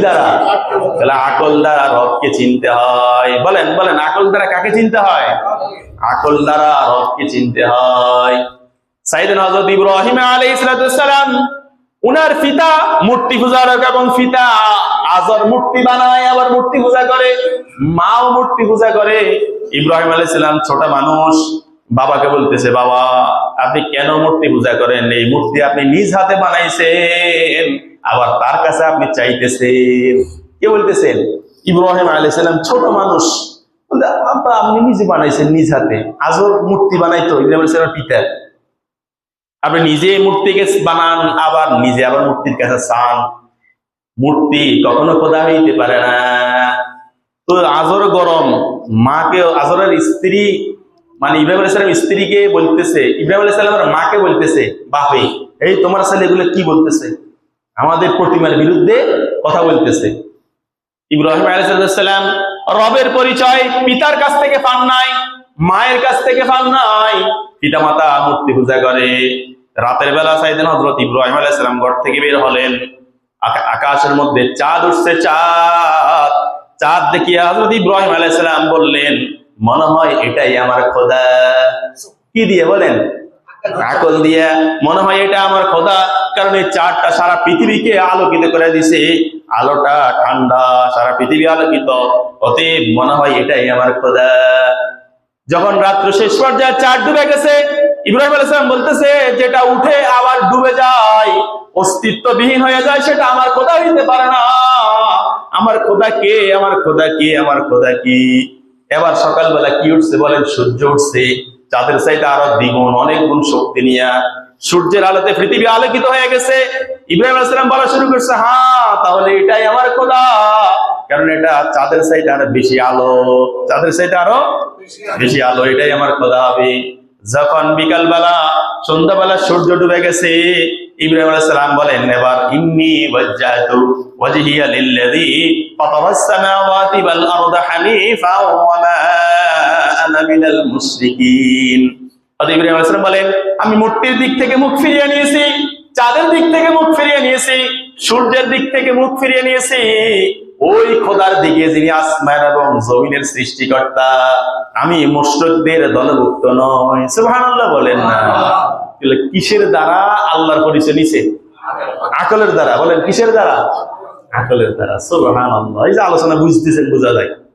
দ্বারা। তাহলে আকল দ্বারা রবকে চিনতে হয়। বলেন বলেন, আকল দ্বারা কাকে চিনতে হয়? আকল দ্বারা রবকে চিনতে হয়। ছোট মানুষ, বাবাকে বলতেছে, বাবা, আপনি কেন মূর্তি পূজা করেন? এই মূর্তি আপনি নিজ হাতে বানাইছেন। আবার তার কাছে আপনি চাইতেছেন। কে বলতেছেন? ইব্রাহিম আলাইহিস সালাম ছোট মানুষ। আব্বা, আপনি নিজে বানাইছেন নিজ হাতে। আজর মূর্তি বানাইতো ইব্রাহিম আলাইহিস সালামের পিতা। আপনি নিজে মূর্তিকে বানান, আবার নিজে আবার মূর্তির কাছে চান। মূর্তি কখনো খোদা হইতে পারে না। তো আজর গরম, মাকে, আজরের স্ত্রী মানে ইব্রাহিম আলাইসালাম স্ত্রীকে বলতেছে, ইব্রাহিম আলাইসালামের মাকে বলতেছে, বাপে, এই তোমার ছেলে এগুলো কি বলতেছে? আমাদের প্রতিমার বিরুদ্ধে কথা বলতেছে। ইব্রাহিম আলাইসালাম রবের পরিচয়, পিতার কাছ থেকে পান নাই, মায়ের কাছ থেকে পান নাই। পিতা মাতা মূর্তি পূজা করে। রাতের বেলা সাইদিন হজরত ইব্রাহিম আলাইসালাম ঘর থেকে বের হলেন। আকা- আকাশের মধ্যে চাঁদ উঠছে, চাঁদ। চাঁদ দেখিয়ে হজরত ইব্রাহিম আলাইসালাম বললেন, মনে হয় এটাই আমার খোদা। কি দিয়ে বলেন? আকল দিয়ে। মনে হয় এটা আমার খোদা। কারণ চাঁদটা সারা পৃথিবীকে আলোকিত করে দিছে। আলোটা ঠান্ডা, সারা পৃথিবী আলোকিত। অতএব মনে হয় এটাই আমার খোদা। যখন রাত্র শেষ পর্যায়ে চাঁদ ডুবে গেছে, ইব্রাহিম আলাইসালাম বলতেছে, যেটা উঠে আবার ডুবে যায়, অস্তিত্ববিহীন হয়ে যায়, সেটা আমার খোদা হইতে পারে না। আমার খোদা কে? আমার খোদা কে? আমার খোদা কি? এবার সকালবেলা কি উঠছে বলেন? সূর্য উঠছে। চাঁদের চাইতে আরও দ্বিগুণ, অনেক গুণ শক্তি নিয়ে সূর্যের আলোতে পৃথিবী আলোকিত হয়ে গেছে। ইব্রাহিম আলাইসালাম বলা শুরু করছে হ্যাঁ তাহলে এটাই আমার খোদা। কারণ এটা চাঁদের সাইডে আরও বেশি আলো, চাঁদের সাইডে আরও বেশি আলো, এটাই আমার খোদা হবে যখন বিকাল বেলা সন্ধ্যাবেলা সূর্য ডুবে গেছে, ইব্রাহিম আলাইহিস সালাম বলেন, এবার ইন্নি ওয়াজ্জাহতু ওয়াজহিয়া লিল্লাযী ফাতারাস সামাওয়াতি ওয়াল আরদা হানিফা ওয়া মা বলেন, আমি মূর্তির দিক থেকে মুখ ফিরিয়ে নিয়েছি, চাঁদের দিক থেকে মুখ ফিরিয়ে নিয়েছি, সূর্যের দিক থেকে মুখ ফিরিয়ে নিয়েছি। ওই খোদার দিকে যিনি আসমান এবং জমিনের সৃষ্টিকর্তা, আমি মুশরিকদের দলভুক্ত নয় সুবহানাল্লাহ বলেন না। কিসের দ্বারা আল্লাহর পরিচয় নিছে? আকলের দ্বারা। বলেন, কিসের দ্বারা? আকলের দ্বারা। সুবহানাল্লাহ। এই যে আলোচনা বুঝতেছেন, বোঝা যায়।